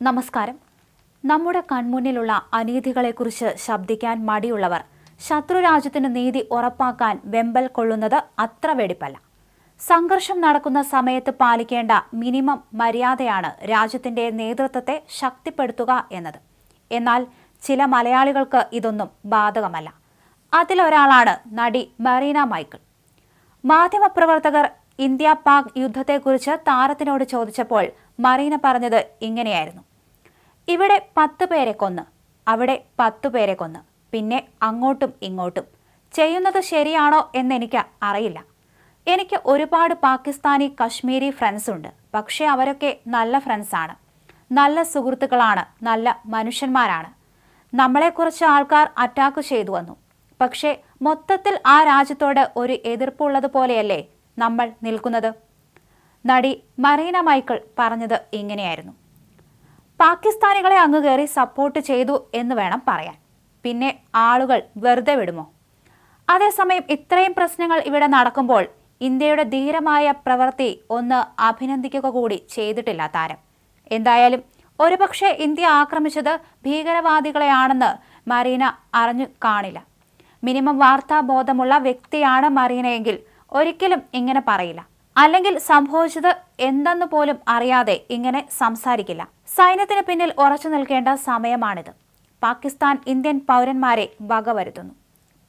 നമസ്കാരം. നമ്മുടെ കൺമുന്നിലുള്ള അനീതികളെക്കുറിച്ച് ശബ്ദിക്കാൻ മടിയുള്ളവർ ശത്രുരാജ്യത്തിന് നീതി ഉറപ്പാക്കാൻ വെമ്പൽ കൊള്ളുന്നത് അത്ര വെടിപ്പല്ല. സംഘർഷം നടക്കുന്ന സമയത്ത് പാലിക്കേണ്ട മിനിമം മര്യാദയാണ് രാജ്യത്തിന്റെ നേതൃത്വത്തെ ശക്തിപ്പെടുത്തുക എന്നത്. എന്നാൽ ചില മലയാളികൾക്ക് ഇതൊന്നും ബാധകമല്ല. അതിലൊരാളാണ് നടി മറീന മൈക്കിൾ. മാധ്യമപ്രവർത്തകർ ഇന്ത്യ പാക് യുദ്ധത്തെക്കുറിച്ച് താരത്തിനോട് ചോദിച്ചപ്പോൾ മറീന പറഞ്ഞത് ഇങ്ങനെയായിരുന്നു. ഇവിടെ പത്ത് പേരെ കൊന്ന് അവിടെ പത്ത് പേരെ കൊന്ന് പിന്നെ അങ്ങോട്ടും ഇങ്ങോട്ടും. ചെയ്യുന്നത് ശരിയാണോ എന്നെനിക്ക് അറിയില്ല. എനിക്ക് ഒരുപാട് പാകിസ്ഥാനി കശ്മീരി ഫ്രണ്ട്സ് ഉണ്ട്. പക്ഷേ അവരൊക്കെ നല്ല ഫ്രണ്ട്സാണ് നല്ല സുഹൃത്തുക്കളാണ്. നല്ല മനുഷ്യന്മാരാണ്. നമ്മളെക്കുറിച്ച് ആൾക്കാർ അറ്റാക്ക് ചെയ്തു വന്നു. പക്ഷേ മൊത്തത്തിൽ ആ രാജ്യത്തോട് ഒരു എതിർപ്പുള്ളതുപോലെയല്ലേ നമ്മൾ നിൽക്കുന്നത്? നടി മറീന മൈക്കിൾ പറഞ്ഞത് ഇങ്ങനെയായിരുന്നു. പാകിസ്ഥാനികളെ അങ്ങ് കയറി സപ്പോർട്ട് ചെയ്തു എന്ന് വേണം പറയാൻ. പിന്നെ ആളുകൾ വെറുതെ വിടുമോ? അതേസമയം ഇത്രയും പ്രശ്നങ്ങൾ ഇവിടെ നടക്കുമ്പോൾ ഇന്ത്യയുടെ ധീരമായ പ്രവൃത്തി ഒന്ന് അഭിനന്ദിക്കുക കൂടി ചെയ്തിട്ടില്ല താരം. എന്തായാലും ഒരുപക്ഷെ ഇന്ത്യ ആക്രമിച്ചത് ഭീകരവാദികളെയാണെന്ന് മറീന അറിഞ്ഞു കാണില്ല. മിനിമം വാർത്താബോധമുള്ള വ്യക്തിയാണ് മറീനയെങ്കിൽ ഒരിക്കലും ഇങ്ങനെ പറയില്ല. അല്ലെങ്കിൽ സംഭവിച്ചത് എന്തെന്ന് പോലും അറിയാതെ ഇങ്ങനെ സംസാരിക്കില്ല. സൈന്യത്തിന് പിന്നിൽ ഉറച്ചു നിൽക്കേണ്ട സമയമാണിത്. പാകിസ്ഥാൻ ഇന്ത്യൻ പൗരന്മാരെ വകവരുത്തുന്നു.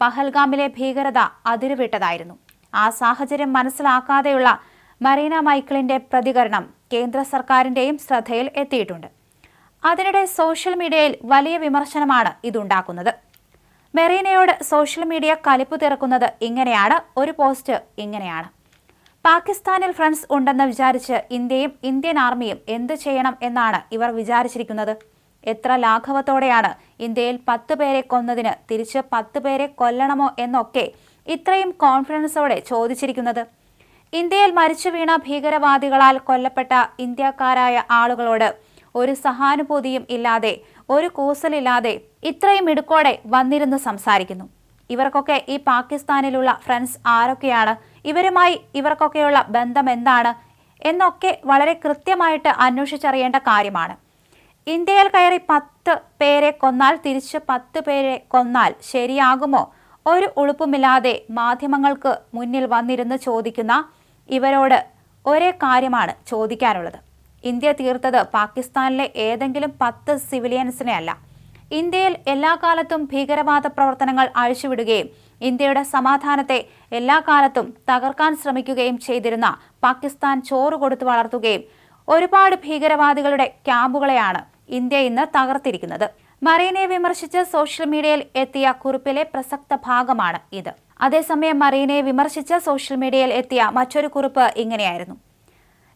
പഹൽഗാമിലെ ഭീകരത അതിരുവിട്ടതായിരുന്നു. ആ സാഹചര്യം മനസ്സിലാക്കാതെയുള്ള മറീന മൈക്കിളിന്റെ പ്രതികരണം കേന്ദ്ര സർക്കാരിന്റെയും ശ്രദ്ധയിൽ എത്തിയിട്ടുണ്ട്. അതിനിടെ സോഷ്യൽ മീഡിയയിൽ വലിയ വിമർശനമാണ് ഇതുണ്ടാക്കുന്നത്. മെറീനയോട് സോഷ്യൽ മീഡിയ കലിപ്പ് തീർക്കുന്നത് ഇങ്ങനെയാണ് ഒരു പോസ്റ്റ് ഇങ്ങനെയാണ്. പാകിസ്ഥാനിൽ ഫ്രണ്ട്സ് ഉണ്ടെന്ന് വിചാരിച്ച് ഇന്ത്യയും ഇന്ത്യൻ ആർമിയും എന്ത് ചെയ്യണം എന്നാണ് ഇവർ വിചാരിച്ചിരിക്കുന്നത്? എത്ര ലാഘവത്തോടെയാണ് ഇന്ത്യയിൽ പത്ത് പേരെ കൊന്നതിന് തിരിച്ച് പത്ത് പേരെ കൊല്ലണമോ എന്നൊക്കെ ഇത്രയും കോൺഫിഡൻസോടെ ചോദിച്ചിരിക്കുന്നത്? ഇന്ത്യയിൽ മരിച്ചു വീണ ഭീകരവാദികളാൽ കൊല്ലപ്പെട്ട ഇന്ത്യക്കാരായ ആളുകളോട് ഒരു സഹാനുഭൂതിയും ഇല്ലാതെ ഒരു കൂസലില്ലാതെ ഇത്രയും ഇടുക്കോടെ വന്നിരുന്ന് സംസാരിക്കുന്നു. ഇവർക്കൊക്കെ ഈ പാകിസ്ഥാനിലുള്ള ഫ്രണ്ട്സ് ആരൊക്കെയാണ്? ഇവരുമായി ഇവർക്കൊക്കെയുള്ള ബന്ധം എന്താണ്? എന്നൊക്കെ വളരെ കൃത്യമായിട്ട് അന്വേഷിച്ചറിയേണ്ട കാര്യമാണ്. ഇന്ത്യയിൽ കയറി പത്ത് പേരെ കൊന്നാൽ തിരിച്ച് പത്ത് പേരെ കൊന്നാൽ ശരിയാകുമോ? ഒരു ഉളുപ്പുമില്ലാതെ മാധ്യമങ്ങൾക്ക് മുന്നിൽ വന്നിരുന്ന് ചോദിക്കുന്ന ഇവരോട് ഒരേ കാര്യമാണ് ചോദിക്കാനുള്ളത്. ഇന്ത്യ തീർത്തത് പാകിസ്ഥാനിലെ ഏതെങ്കിലും പത്ത് സിവിലിയൻസിനെ അല്ല ഇന്ത്യയിൽ എല്ലാ കാലത്തും ഭീകരവാദ പ്രവർത്തനങ്ങൾ അഴിച്ചുവിടുകയും ഇന്ത്യയുടെ സമാധാനത്തെ എല്ലാ കാലത്തും തകർക്കാൻ ശ്രമിക്കുകയും ചെയ്തിരുന്ന പാകിസ്ഥാൻ ചോറ് കൊടുത്തു വളർത്തുകയും ഒരുപാട് ഭീകരവാദികളുടെ ക്യാമ്പുകളെയാണ് ഇന്ത്യ ഇന്ന് തകർത്തിരിക്കുന്നത്. മറീനെ വിമർശിച്ച് സോഷ്യൽ മീഡിയയിൽ എത്തിയ കുറിപ്പിലെ പ്രസക്ത ഭാഗമാണ് ഇത്. അതേസമയം മറീനെ വിമർശിച്ച് സോഷ്യൽ മീഡിയയിൽ എത്തിയ മറ്റൊരു കുറിപ്പ് ഇങ്ങനെയായിരുന്നു.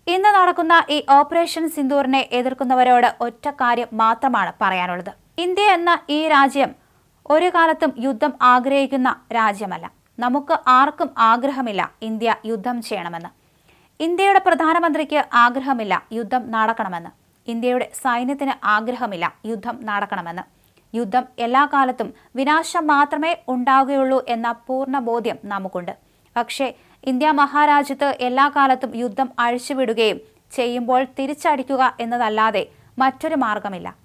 ഇന്ന് നടക്കുന്ന ഈ ഓപ്പറേഷൻ സിന്ദൂറിനെ എതിർക്കുന്നവരോട് ഒറ്റ കാര്യം മാത്രമാണ് പറയാനുള്ളത്. ഇന്ത്യ എന്ന ഈ രാജ്യം ഒരു കാലത്തും യുദ്ധം ആഗ്രഹിക്കുന്ന രാജ്യമല്ല. നമുക്ക് ആർക്കും ആഗ്രഹമില്ല ഇന്ത്യ യുദ്ധം ചെയ്യണമെന്ന്. ഇന്ത്യയുടെ പ്രധാനമന്ത്രിക്ക് ആഗ്രഹമില്ല യുദ്ധം നടക്കണമെന്ന്. ഇന്ത്യയുടെ സൈന്യത്തിന് ആഗ്രഹമില്ല യുദ്ധം നടക്കണമെന്ന്. യുദ്ധം എല്ലാ കാലത്തും വിനാശം മാത്രമേ ഉണ്ടാവുകയുള്ളൂ എന്ന പൂർണ ബോധ്യം നമുക്കുണ്ട്. പക്ഷേ ഇന്ത്യ മഹാരാജ്യത്ത് എല്ലാ കാലത്തും യുദ്ധം അഴിച്ചുവിടുകയും ചെയ്യുമ്പോൾ തിരിച്ചടിക്കുക എന്നതല്ലാതെ മറ്റൊരു മാർഗമില്ല.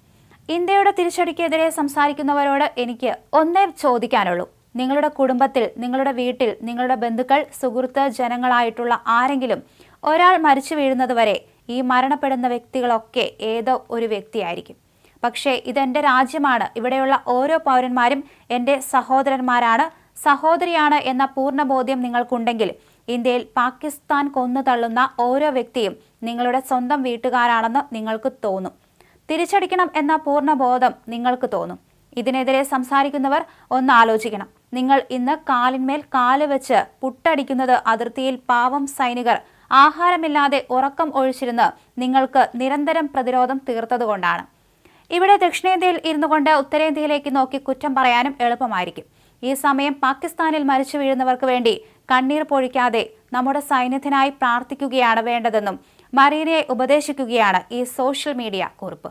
ഇന്ത്യയുടെ തിരിച്ചടിക്കെതിരെ സംസാരിക്കുന്നവരോട് എനിക്ക് ഒന്നേ ചോദിക്കാനുള്ളൂ. നിങ്ങളുടെ കുടുംബത്തിൽ നിങ്ങളുടെ വീട്ടിൽ നിങ്ങളുടെ ബന്ധുക്കൾ സുഹൃത്ത് ജനങ്ങളായിട്ടുള്ള ആരെങ്കിലും ഒരാൾ മരിച്ചു വീഴുന്നത് വരെ ഈ മരണപ്പെടുന്ന വ്യക്തികളൊക്കെ ഏതോ ഒരു വ്യക്തിയായിരിക്കും. പക്ഷേ ഇതെന്റെ രാജ്യമാണ്. ഇവിടെയുള്ള ഓരോ പൗരന്മാരും എന്റെ സഹോദരന്മാരാണ്. സഹോദരിയാണ് എന്ന പൂർണ ബോധ്യം നിങ്ങൾക്കുണ്ടെങ്കിൽ ഇന്ത്യയിൽ പാകിസ്ഥാൻ കൊന്നു തള്ളുന്ന ഓരോ വ്യക്തിയും നിങ്ങളുടെ സ്വന്തം വീട്ടുകാരാണെന്ന് നിങ്ങൾക്ക് തോന്നും. തിരിച്ചടിക്കണം എന്ന പൂർണ ബോധം നിങ്ങൾക്ക് തോന്നും. ഇതിനെതിരെ സംസാരിക്കുന്നവർ ഒന്ന് ആലോചിക്കണം. നിങ്ങൾ ഇന്ന് കാലിന്മേൽ കാൽ വെച്ച് പുട്ടടിക്കുന്നത് അതിർത്തിയിൽ പാവം സൈനികർ. ആഹാരമില്ലാതെ ഉറക്കം ഒഴിച്ചിരുന്ന് നിങ്ങൾക്ക് നിരന്തരം പ്രതിരോധം തീർത്തതുകൊണ്ടാണ്. ഇവിടെ ദക്ഷിണേന്ത്യയിൽ ഇരുന്നു കൊണ്ട് ഉത്തരേന്ത്യയിലേക്ക് നോക്കി കുറ്റം പറയാനും എളുപ്പമായിരിക്കും. ഈ സമയം പാകിസ്ഥാനിൽ മരിച്ചു വീഴുന്നവർക്ക് വേണ്ടി കണ്ണീർ പൊഴിക്കാതെ നമ്മുടെ സൈന്യത്തിനായി പ്രാർത്ഥിക്കുകയാണ് വേണ്ടതെന്നും മറീനയെ ഉപദേശിക്കുകയാണ് ഈ സോഷ്യൽ മീഡിയ കുറിപ്പ്.